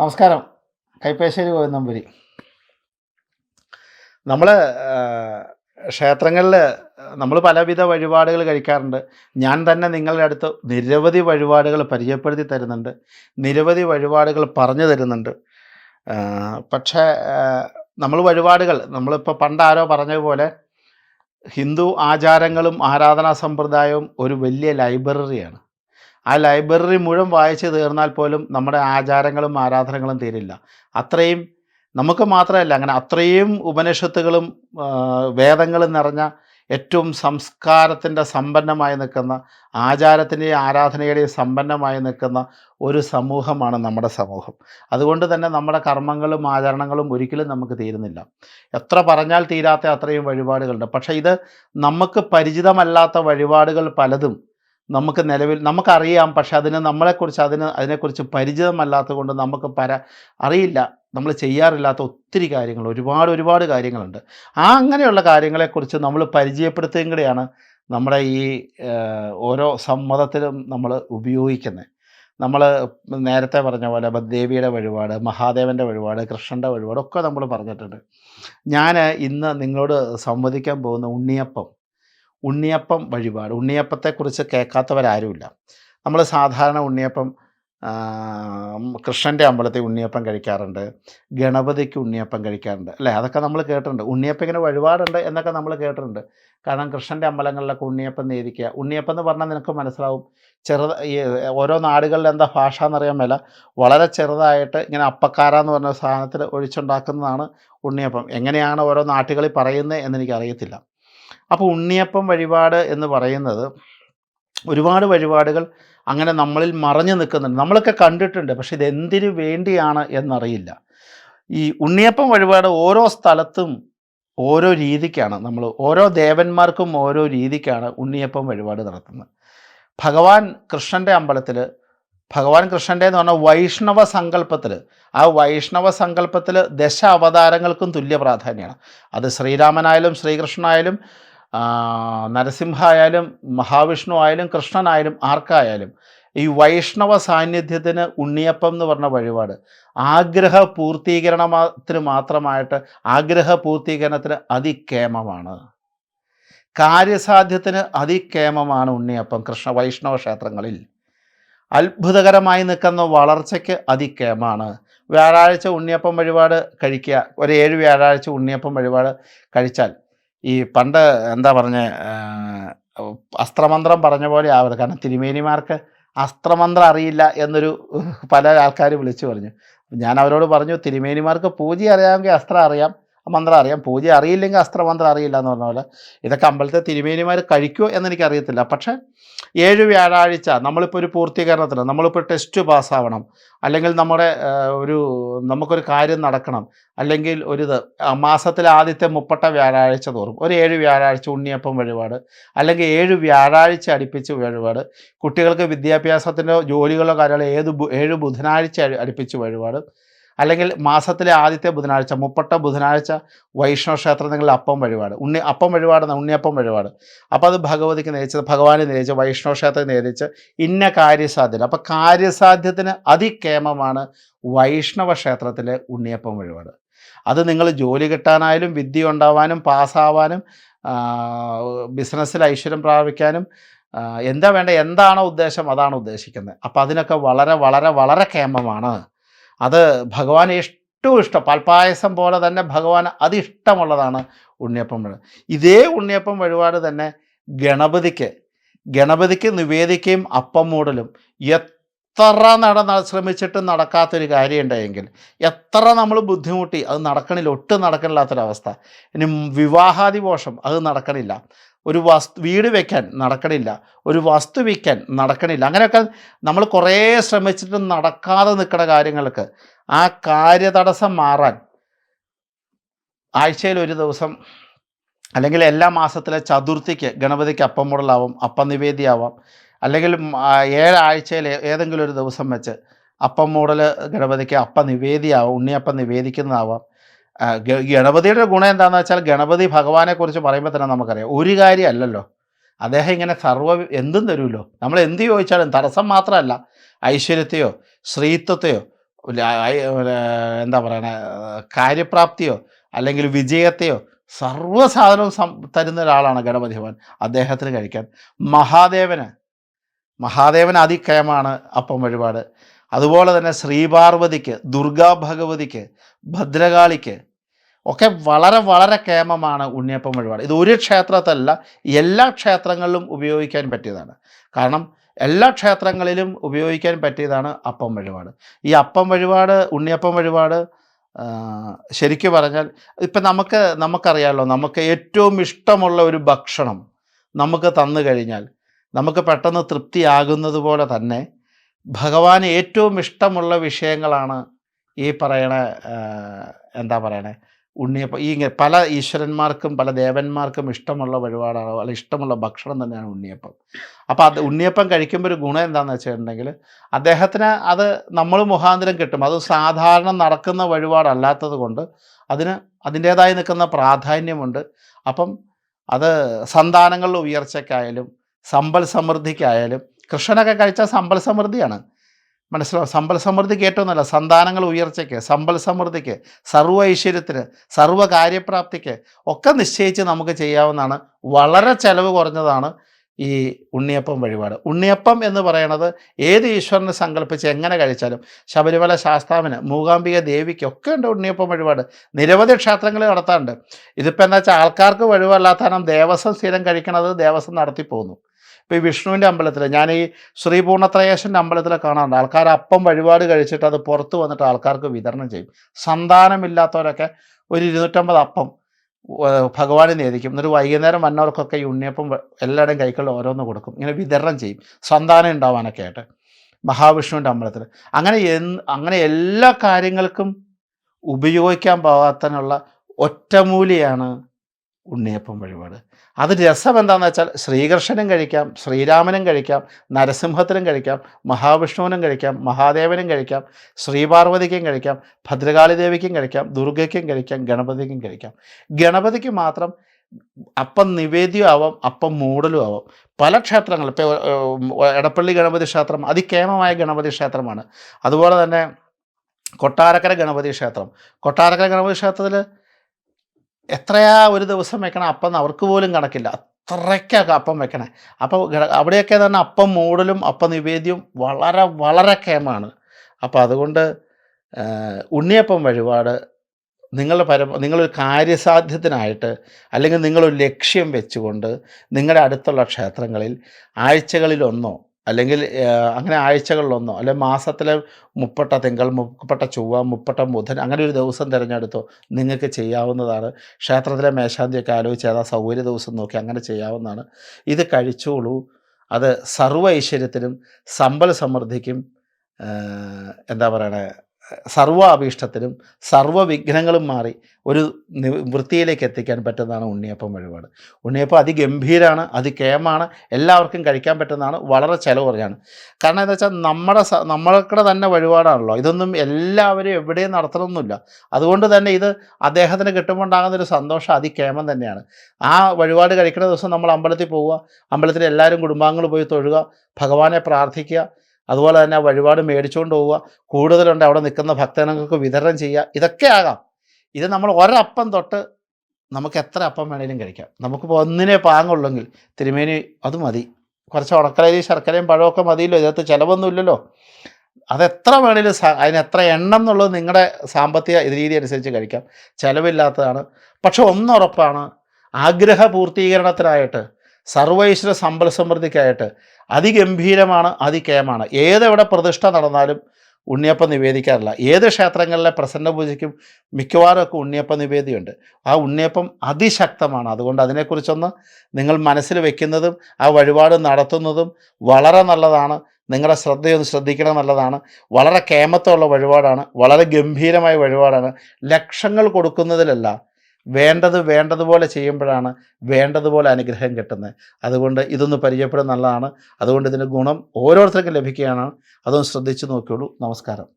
നമസ്കാരം. കൈപ്പേശ്ശേരി ഗോവിന്ദമ്പുരി. നമ്മൾ ക്ഷേത്രങ്ങളിൽ നമ്മൾ പലവിധ വഴിപാടുകൾ കഴിക്കാറുണ്ട്. ഞാൻ തന്നെ നിങ്ങളുടെ അടുത്ത് നിരവധി വഴിപാടുകൾ പരിചയപ്പെടുത്തി തരുന്നുണ്ട്. നിരവധി വഴിപാടുകൾ പറഞ്ഞു തരുന്നുണ്ട്. പക്ഷേ നമ്മൾ വഴിപാടുകൾ നമ്മളിപ്പോൾ പണ്ട് ആരോ പറഞ്ഞതുപോലെ ഹിന്ദു ആചാരങ്ങളും ആരാധനാ സമ്പ്രദായവും ഒരു വലിയ ലൈബ്രറിയാണ്. ആ ലൈബ്രറി മുഴുവൻ വായിച്ച് തീർന്നാൽ പോലും നമ്മുടെ ആചാരങ്ങളും ആരാധനകളും തീരില്ല. അത്രയും നമുക്ക് മാത്രമല്ല അങ്ങനെ അത്രയും ഉപനിഷത്തുകളും വേദങ്ങളും നിറഞ്ഞ ഏറ്റവും സംസ്കാരത്തിന്റെ സമ്പന്നമായി നിൽക്കുന്ന ആചാരത്തിന്റെയും ആരാധനയുടെയും സമ്പന്നമായി നിൽക്കുന്ന ഒരു സമൂഹമാണ് നമ്മുടെ സമൂഹം. അതുകൊണ്ട് തന്നെ നമ്മുടെ കർമ്മങ്ങളും ആചരണങ്ങളും ഒരിക്കലും നമുക്ക് തീരുന്നില്ല. എത്ര പറഞ്ഞാൽ തീരാത്ത അത്രയും വഴിപാടുകളുണ്ട്. പക്ഷേ ഇത് നമുക്ക് പരിചിതമല്ലാത്ത വഴിപാടുകൾ പലതും നമുക്ക് നിലവിൽ നമുക്കറിയാം പക്ഷെ അതിന് നമ്മളെക്കുറിച്ച് അതിന് അതിനെക്കുറിച്ച് പരിചിതമല്ലാത്തത് കൊണ്ട് നമുക്ക് പര അറിയില്ല. നമ്മൾ ചെയ്യാറില്ലാത്ത ഒത്തിരി കാര്യങ്ങൾ ഒരുപാട് ഒരുപാട് കാര്യങ്ങളുണ്ട്. ആ അങ്ങനെയുള്ള കാര്യങ്ങളെക്കുറിച്ച് നമ്മൾ പരിചയപ്പെടുത്തുകയും കൂടെയാണ് നമ്മുടെ ഈ ഓരോ സമ്മതത്തിലും നമ്മൾ ഉപയോഗിക്കുന്നത്. നമ്മൾ നേരത്തെ പറഞ്ഞ പോലെ ദേവിയുടെ വഴിപാട് മഹാദേവന്റെ വഴിപാട് കൃഷ്ണന്റെ വഴിപാട് ഒക്കെ നമ്മൾ പറഞ്ഞിട്ടുണ്ട്. ഞാൻ ഇന്ന് നിങ്ങളോട് സംവദിക്കാൻ പോകുന്ന ഉണ്ണിയപ്പം ഉണ്ണിയപ്പം വഴിപാട്. ഉണ്ണിയപ്പത്തെക്കുറിച്ച് കേൾക്കാത്തവരാരുമില്ല. നമ്മൾ സാധാരണ ഉണ്ണിയപ്പം കൃഷ്ണന്റെ അമ്പലത്തിൽ ഉണ്ണിയപ്പം കഴിക്കാറുണ്ട്. ഗണപതിക്ക് ഉണ്ണിയപ്പം കഴിക്കാറുണ്ട്. അല്ലേ? അതൊക്കെ നമ്മൾ കേട്ടിട്ടുണ്ട്. ഉണ്ണിയപ്പം ഇങ്ങനെ വഴിപാടുണ്ട് എന്നൊക്കെ നമ്മൾ കേട്ടിട്ടുണ്ട്. കാരണം കൃഷ്ണന്റെ അമ്പലങ്ങളിലൊക്കെ ഉണ്ണിയപ്പം നേരിക്കുക. ഉണ്ണിയപ്പം എന്ന് പറഞ്ഞാൽ നിനക്ക് മനസ്സിലാവും. ചെറുത് ഈ ഓരോ നാടുകളിൽ എന്താ ഭാഷ എന്നറിയാൻ മേല. വളരെ ചെറുതായിട്ട് ഇങ്ങനെ അപ്പക്കാര എന്ന് പറഞ്ഞ സാധനത്തിൽ ഒഴിച്ചുണ്ടാക്കുന്നതാണ് ഉണ്ണിയപ്പം. എങ്ങനെയാണ് ഓരോ നാട്ടുകളിൽ പറയുന്നത് എന്നെനിക്ക് അറിയത്തില്ല അപ്പോൾ ഉണ്ണിയപ്പം വഴിപാട് എന്ന് പറയുന്നത് ഒരുപാട് വഴിപാടുകൾ അങ്ങനെ നമ്മളിൽ മറഞ്ഞു നിൽക്കുന്നുണ്ട്. നമ്മളൊക്കെ കണ്ടിട്ടുണ്ട് പക്ഷെ ഇത് എന്തിനു വേണ്ടിയാണ് എന്നറിയില്ല. ഈ ഉണ്ണിയപ്പം വഴിപാട് ഓരോ സ്ഥലത്തും ഓരോ രീതിക്കാണ്. നമ്മൾ ഓരോ ദേവന്മാർക്കും ഓരോ രീതിക്കാണ് ഉണ്ണിയപ്പം വഴിപാട് നടത്തുന്നത്. ഭഗവാൻ കൃഷ്ണന്റെ അമ്പലത്തിൽ ഭഗവാൻ കൃഷ്ണന്റെ എന്ന് പറഞ്ഞാൽ വൈഷ്ണവ സങ്കല്പത്തിൽ ആ വൈഷ്ണവ സങ്കല്പത്തിൽ ദശ അവതാരങ്ങൾക്കും തുല്യ പ്രാധാന്യമാണ്. അത് ശ്രീരാമനായാലും ശ്രീകൃഷ്ണനായാലും നരസിംഹ ആയാലും മഹാവിഷ്ണു ആയാലും കൃഷ്ണനായാലും ആർക്കായാലും ഈ വൈഷ്ണവ സാന്നിധ്യത്തിന് ഉണ്ണിയപ്പം എന്ന് പറഞ്ഞ വഴിപാട് ആഗ്രഹ പൂർത്തീകരണത്തിന് മാത്രമായിട്ട് ആഗ്രഹ പൂർത്തീകരണത്തിന് അതിക്കേമമാണ്. കാര്യസാധ്യത്തിന് അതിക്കേമമാണ് ഉണ്ണിയപ്പം കൃഷ്ണ വൈഷ്ണവ ക്ഷേത്രങ്ങളിൽ. അത്ഭുതകരമായി നിൽക്കുന്ന വളർച്ചയ്ക്ക് അതിക്കേമാണ് വ്യാഴാഴ്ച ഉണ്ണിയപ്പം വഴിപാട് കഴിക്കുക ഒരു ഏഴ് വ്യാഴാഴ്ച ഉണ്ണിയപ്പം വഴിപാട് കഴിച്ചാൽ ഈ പണ്ട് എന്താ പറഞ്ഞ അസ്ത്രമന്ത്രം പറഞ്ഞ പോലെ ആവരുത്. കാരണം തിരുമേനിമാർക്ക് അസ്ത്രമന്ത്രം അറിയില്ല എന്നൊരു പല ആൾക്കാർ വിളിച്ചു പറഞ്ഞു. ഞാൻ അവരോട് പറഞ്ഞു തിരുമേനിമാർക്ക് പൂജ അറിയാമെങ്കിൽ അസ്ത്രം അറിയാം. മന്ത്രം അറിയാം. പൂജ അറിയില്ലെങ്കിൽ അസ്ത്രമന്ത്രം അറിയില്ല എന്ന് പറഞ്ഞ പോലെ ഇതൊക്കെ അമ്പലത്തെ തിരുമേനിമാർ കഴിക്കുമോ എന്നെനിക്ക് അറിയത്തില്ല പക്ഷേ ഏഴ് വ്യാഴാഴ്ച നമ്മളിപ്പോൾ ഒരു പൂർത്തീകരണത്തിന് നമ്മളിപ്പോൾ ടെസ്റ്റ് പാസ്സാവണം. അല്ലെങ്കിൽ നമ്മുടെ ഒരു നമുക്കൊരു കാര്യം നടക്കണം. അല്ലെങ്കിൽ ഒരു മാസത്തിലെ ആദ്യത്തെ മുപ്പട്ട വ്യാഴാഴ്ച തോറും ഒരു ഏഴ് വ്യാഴാഴ്ച ഉണ്ണിയപ്പം വഴിപാട് അല്ലെങ്കിൽ ഏഴ് വ്യാഴാഴ്ച അടുപ്പിച്ച് വഴിപാട് കുട്ടികൾക്ക് വിദ്യാഭ്യാസത്തിന്റെ ജോലികളോ കാര്യങ്ങളോ ഏത് ഏഴ് ബുധനാഴ്ച അടി- അടുപ്പിച്ച് വഴിപാട് അല്ലെങ്കിൽ മാസത്തിലെ ആദ്യത്തെ ബുധനാഴ്ച മുപ്പട്ട ബുധനാഴ്ച വൈഷ്ണവ ക്ഷേത്രങ്ങളിൽ അപ്പം വഴിപാട്. ഉണ്ണി അപ്പം വഴിപാട് ഉണ്ണിയപ്പം വഴിപാട്. അപ്പോൾ അത് ഭഗവതിക്ക് നേരിച്ച് ഭഗവാനെ നേരിച്ച് വൈഷ്ണവ ക്ഷേത്രം നേരിച്ച് ഇന്ന കാര്യസാധ്യത. അപ്പോൾ കാര്യസാധ്യത്തിന് അതിക്കേമമാണ് വൈഷ്ണവ ക്ഷേത്രത്തിലെ ഉണ്ണിയപ്പം വഴിപാട്. അത് നിങ്ങൾ ജോലി കിട്ടാനായാലും വിദ്യ ഉണ്ടാവാനും പാസ്സാവാനും ബിസിനസ്സിൽ ഐശ്വര്യം പ്രാപിക്കാനും എന്താ വേണ്ട എന്താണോ ഉദ്ദേശം അതാണ് ഉദ്ദേശിക്കുന്നത്. അപ്പോൾ അതിനൊക്കെ വളരെ വളരെ വളരെ കേമമാണ്. അത് ഭഗവാൻ ഏറ്റവും ഇഷ്ടം. പാൽപ്പായസം പോലെ തന്നെ ഭഗവാൻ അതിഷ്ടമുള്ളതാണ് ഉണ്ണിയപ്പം വഴിപാട് ഇതേ ഉണ്ണിയപ്പം വഴിപാട് തന്നെ ഗണപതിക്ക്. ഗണപതിക്ക് നിവേദിക്കുകയും അപ്പം മൂടലും. എത്ര നട ശ്രമിച്ചിട്ട് നടക്കാത്തൊരു കാര്യം ഉണ്ടായെങ്കിൽ എത്ര നമ്മൾ ബുദ്ധിമുട്ടി അത് നടക്കണില്ല ഒട്ടും നടക്കണില്ലാത്തൊരവസ്ഥ. ഇനി വിവാഹാദിപോഷം അത് നടക്കണില്ല. ഒരു വസ്തു വീട് വെക്കാൻ നടക്കണില്ല. ഒരു വസ്തു വിൽക്കാൻ നടക്കണില്ല. അങ്ങനെയൊക്കെ നമ്മൾ കുറേ ശ്രമിച്ചിട്ടും നടക്കാതെ നിൽക്കുന്ന കാര്യങ്ങൾക്ക് ആ കാര്യതടസ്സം മാറാൻ ആഴ്ചയിൽ ഒരു ദിവസം അല്ലെങ്കിൽ എല്ലാ മാസത്തിലെ ചതുർത്ഥിക്ക് ഗണപതിക്ക് അപ്പം മുടലാവും അപ്പം നിവേദിയാവാം അല്ലെങ്കിൽ ഏഴാഴ്ചയിൽ ഏതെങ്കിലും ഒരു ദിവസം വെച്ച് അപ്പം മൂടൽ ഗണപതിക്ക് അപ്പം നിവേദിയാവും ഉണ്ണിയപ്പം നിവേദിക്കുന്നതാവാം. ഗണപതിയുടെ ഗുണം എന്താണെന്ന് വെച്ചാൽ ഗണപതി ഭഗവാനെ കുറിച്ച് പറയുമ്പോൾ തന്നെ നമുക്കറിയാം. ഒരു കാര്യമല്ലല്ലോ. അദ്ദേഹം ഇങ്ങനെ സർവ എന്തും തരുമല്ലോ നമ്മൾ എന്ത് ചോദിച്ചാലും തടസ്സം മാത്രമല്ല. ഐശ്വര്യത്തെയോ ശ്രീത്വത്തെയോ എന്താ പറയണ കാര്യപ്രാപ്തിയോ അല്ലെങ്കിൽ വിജയത്തെയോ സർവ സാധനവും തരുന്ന ഒരാളാണ് ഗണപതി ഭവൻ അദ്ദേഹത്തിന് കഴിക്കാൻ. മഹാദേവന് മഹാദേവന് അതിക്കയമാണ് അപ്പം വഴിപാട്. അതുപോലെ തന്നെ ശ്രീപാർവതിക്ക് ദുർഗാ ഭഗവതിക്ക് ഭദ്രകാളിക്ക് ഒക്കെ വളരെ വളരെ കേമമാണ് ഉണ്ണിയപ്പം വഴിപാട്. ഇത് ഒരു ക്ഷേത്രത്തല്ല എല്ലാ ക്ഷേത്രങ്ങളിലും ഉപയോഗിക്കാൻ പറ്റിയതാണ്. കാരണം എല്ലാ ക്ഷേത്രങ്ങളിലും ഉപയോഗിക്കാൻ പറ്റിയതാണ് അപ്പം വഴിപാട്. ഈ അപ്പം വഴിപാട് ഉണ്ണിയപ്പം വഴിപാട് ശരിക്കു പറഞ്ഞാൽ ഇപ്പം നമുക്ക് നമുക്കറിയാമല്ലോ നമുക്ക് ഏറ്റവും ഇഷ്ടമുള്ള ഒരു ഭക്ഷണം നമുക്ക് തന്നു കഴിഞ്ഞാൽ നമുക്ക് പെട്ടെന്ന് തൃപ്തിയാകുന്നത് പോലെ തന്നെ ഭഗവാന് ഏറ്റവും ഇഷ്ടമുള്ള വിഷയങ്ങളാണ് ഈ പറയണ എന്താ പറയണേ? ഉണ്ണിയപ്പം ഈ പല ഈശ്വരന്മാർക്കും പല ദേവന്മാർക്കും ഇഷ്ടമുള്ള വഴിപാടാണ്? അല്ല ഇഷ്ടമുള്ള ഭക്ഷണം തന്നെയാണ് ഉണ്ണിയപ്പം. അപ്പോൾ അത് ഉണ്ണിയപ്പം കഴിക്കുമ്പോൾ ഒരു ഗുണം എന്താണെന്ന് വെച്ചിട്ടുണ്ടെങ്കിൽ അദ്ദേഹത്തിന് അത് നമ്മൾ മുഖാന്തരം കിട്ടും. അത് സാധാരണ നടക്കുന്ന വഴിപാടല്ലാത്തത് കൊണ്ട് അതിന് അതിന്റേതായി നിൽക്കുന്ന പ്രാധാന്യമുണ്ട്. അപ്പം അത് സന്താനങ്ങളുടെ ഉയർച്ചയ്ക്കായാലും സമ്പൽ സമൃദ്ധിക്കായാലും കൃഷ്ണനൊക്കെ കഴിച്ചാൽ സമ്പൽ സമൃദ്ധിയാണ്. മനസ്സിലാവും സമ്പൽ സമൃദ്ധിക്ക് ഏറ്റവും നല്ല സന്താനങ്ങൾ ഉയർച്ചയ്ക്ക് സമ്പൽ സമൃദ്ധിക്ക് സർവ ഐശ്വര്യത്തിന് സർവ കാര്യപ്രാപ്തിക്ക് ഒക്കെ നിശ്ചയിച്ച് നമുക്ക് ചെയ്യാവുന്നതാണ്. വളരെ ചെലവ് കുറഞ്ഞതാണ് ഈ ഉണ്ണിയപ്പം വഴിപാട്. ഉണ്ണിയപ്പം എന്ന് പറയുന്നത് ഏത് ഈശ്വരനെ സങ്കല്പിച്ച് എങ്ങനെ കഴിച്ചാലും ശബരിമല ശാസ്താവിന് മൂകാംബിക ദേവിക്ക് ഒക്കെ ഉണ്ട് ഉണ്ണിയപ്പം വഴിപാട്. നിരവധി ക്ഷേത്രങ്ങൾ നടത്താറുണ്ട്. ഇതിപ്പോൾ എന്താ വെച്ചാൽ ആൾക്കാർക്ക് വഴിവല്ലാത്തനം ദേവസ്വം സ്ഥിരം കഴിക്കണത് ദേവസ്വം നടത്തി പോകുന്നു ഇപ്പോൾ ഈ വിഷ്ണുവിന്റെ അമ്പലത്തിൽ ഞാൻ ഈ ശ്രീപൂർണത്രയേശന്റെ അമ്പലത്തിൽ കാണാറുണ്ട്. ആൾക്കാർ അപ്പം വഴിപാട് കഴിച്ചിട്ട് അത് പുറത്ത് വന്നിട്ട് ആൾക്കാർക്ക് വിതരണം ചെയ്യും. സന്താനമില്ലാത്തവരൊക്കെ ഒരു ഇരുന്നൂറ്റമ്പത് അപ്പം ഭഗവാനെ നേദിക്കും. എന്നിട്ട് വൈകുന്നേരം വന്നവർക്കൊക്കെ ഈ ഉണ്ണിയപ്പം എല്ലാവരുടെയും കൈകളിൽ ഓരോന്ന് കൊടുക്കും. ഇങ്ങനെ വിതരണം ചെയ്യും. സന്താനം ഉണ്ടാവാനൊക്കെ ആയിട്ട്. മഹാവിഷ്ണുവിന്റെ അമ്പലത്തിൽ അങ്ങനെ അങ്ങനെ എല്ലാ കാര്യങ്ങൾക്കും ഉപയോഗിക്കാൻ പോകാത്തതിനുള്ള ഒറ്റമൂലിയാണ് ഉണ്ണിയപ്പം വഴിപാട്. അത് രസം എന്താണെന്ന് വെച്ചാൽ ശ്രീകൃഷ്ണനും കഴിക്കാം ശ്രീരാമനും കഴിക്കാം നരസിംഹത്തിനും കഴിക്കാം മഹാവിഷ്ണുവിനും കഴിക്കാം മഹാദേവനും കഴിക്കാം ശ്രീപാർവതിക്കും കഴിക്കാം ഭദ്രകാളി ദേവിക്കും കഴിക്കാം ദുർഗയ്ക്കും കഴിക്കാം ഗണപതിക്കും കഴിക്കാം. ഗണപതിക്ക് മാത്രം അപ്പം നിവേദ്യം ആവാം അപ്പം മൂടലും ആവാം. പല ക്ഷേത്രങ്ങൾ ഇപ്പോൾ എടപ്പള്ളി ഗണപതി ക്ഷേത്രം അതികേമമായ ഗണപതി ക്ഷേത്രമാണ്. അതുപോലെ തന്നെ കൊട്ടാരക്കര ഗണപതി ക്ഷേത്രം. കൊട്ടാരക്കര ഗണപതി ക്ഷേത്രത്തിൽ എത്രയാ ഒരു ദിവസം വെക്കണം അപ്പം അവർക്ക് പോലും കണക്കില്ല. അത്രയ്ക്കൊക്കെ അപ്പം വെക്കണേ. അപ്പോൾ അവിടെയൊക്കെ തന്നെ അപ്പം മൂടലും അപ്പം നിവേദ്യവും വളരെ വളരെ കേമാണ് അപ്പോൾ അതുകൊണ്ട് ഉണ്ണിയപ്പം വഴിപാട് നിങ്ങളുടെ പരമ നിങ്ങളൊരു കാര്യസാധ്യത്തിനായിട്ട് അല്ലെങ്കിൽ നിങ്ങളൊരു ലക്ഷ്യം വെച്ചുകൊണ്ട് നിങ്ങളുടെ അടുത്തുള്ള ക്ഷേത്രങ്ങളിൽ ആഴ്ചകളിലൊന്നോ അല്ലെങ്കിൽ അങ്ങനെ ആഴ്ചകളിലൊന്നോ അല്ലെങ്കിൽ മാസത്തിലെ മുപ്പട്ട തിങ്കൾ മുപ്പട്ട ചൊവ്വ മുപ്പട്ട ബുധൻ അങ്ങനെ ഒരു ദിവസം തിരഞ്ഞെടുത്തോ നിങ്ങൾക്ക് ചെയ്യാവുന്നതാണ്. ക്ഷേത്രത്തിലെ മേശാന്തിയൊക്കെ ആലോചിച്ച് ഏതാ സൗകര്യ ദിവസം നോക്കി അങ്ങനെ ചെയ്യാവുന്നതാണ്. ഇത് കഴിച്ചോളൂ. അത് സർവ ഐശ്വര്യത്തിനും സമ്പൽ സമൃദ്ധിക്കും എന്താ പറയണേ സർവ അഭീഷ്ടത്തിനും സർവ വിഘ്നങ്ങളും മാറി ഒരു വൃത്തിയിലേക്ക് എത്തിക്കാൻ പറ്റുന്നതാണ് ഉണ്ണിയപ്പം വഴിപാട്. ഉണ്ണിയപ്പം അതിഗംഭീരമാണ് അതികേമാണ് എല്ലാവർക്കും കഴിക്കാൻ പറ്റുന്നതാണ് വളരെ ചിലവ് കുറയാണ് കാരണം എന്താ വെച്ചാൽ നമ്മുടെ നമ്മൾക്കുടെ തന്നെ വഴിപാടാണല്ലോ. ഇതൊന്നും എല്ലാവരും എവിടെയും നടത്തണമെന്നില്ല അതുകൊണ്ട് തന്നെ ഇത് അദ്ദേഹത്തിന് കിട്ടുമ്പോൾ ഉണ്ടാകുന്ന ഒരു സന്തോഷം അതികേമം തന്നെയാണ്. ആ വഴിപാട് കഴിക്കുന്ന ദിവസം നമ്മൾ അമ്പലത്തിൽ പോവുക അമ്പലത്തിൽ എല്ലാവരും കുടുംബാംഗങ്ങൾ പോയി തൊഴുക ഭഗവാനെ പ്രാർത്ഥിക്കുക അതുപോലെ തന്നെ ആ വഴിപാട് മേടിച്ചുകൊണ്ട് പോവുക. കൂടുതലുണ്ട് അവിടെ നിൽക്കുന്ന ഭക്തജനങ്ങൾക്ക് വിതരണം ചെയ്യുക. ഇതൊക്കെ ആകാം. ഇത് നമ്മൾ ഒരപ്പം തൊട്ട് നമുക്ക് എത്ര അപ്പം വേണേലും കഴിക്കാം. നമുക്കിപ്പോൾ ഒന്നിനെ പാങ്ങുള്ളെങ്കിൽ തിരുമേനി അത് മതി. കുറച്ച് ഉണക്കലരി ശർക്കരയും പഴമൊക്കെ മതിയല്ലോ. ഇതിനകത്ത് ചിലവൊന്നുമില്ലല്ലോ അതെത്ര വേണേലും അതിന് എത്ര എണ്ണം എന്നുള്ളത് നിങ്ങളുടെ സാമ്പത്തിക രീതി അനുസരിച്ച് കഴിക്കാം. ചിലവില്ലാത്തതാണ്. പക്ഷെ ഒന്നുറപ്പാണ് ആഗ്രഹ പൂർത്തീകരണത്തിനായിട്ട് സർവൈശ്വര സമ്പൽ സമൃദ്ധിക്കായിട്ട് അതിഗംഭീരമാണ് അതികേമാണ് ഏതെവിടെ പ്രതിഷ്ഠ നടന്നാലും ഉണ്ണിയപ്പം നിവേദിക്കാറില്ല. ഏത് ക്ഷേത്രങ്ങളിലെ പ്രസന്ന പൂജയ്ക്കും മിക്കവാറും ഒക്കെ ഉണ്ണിയപ്പം നിവേദിയുണ്ട്. ആ ഉണ്ണിയപ്പം അതിശക്തമാണ്. അതുകൊണ്ട് അതിനെക്കുറിച്ചൊന്ന് നിങ്ങൾ മനസ്സിൽ വെക്കുന്നതും ആ വഴിപാട് നടത്തുന്നതും വളരെ നല്ലതാണ്. നിങ്ങളുടെ ശ്രദ്ധയൊന്ന് ശ്രദ്ധിക്കണം നല്ലതാണ്. വളരെ കേമത്തമുള്ള വഴിപാടാണ്. വളരെ ഗംഭീരമായ വഴിപാടാണ്. ലക്ഷങ്ങൾ കൊടുക്കുന്നതിലല്ല വേണ്ടത് വേണ്ടതുപോലെ ചെയ്യുമ്പോഴാണ് വേണ്ടതുപോലെ അനുഗ്രഹം കിട്ടുന്നത്. അതുകൊണ്ട് ഇതൊന്ന് പരിചയപ്പെടുന്നത് നല്ലതാണ്. അതുകൊണ്ട് ഇതിന്റെ ഗുണം ഓരോരുത്തർക്കും ലഭിക്കുകയാണ്. അതൊന്ന് ശ്രദ്ധിച്ചു നോക്കിയുള്ളൂ നമസ്കാരം.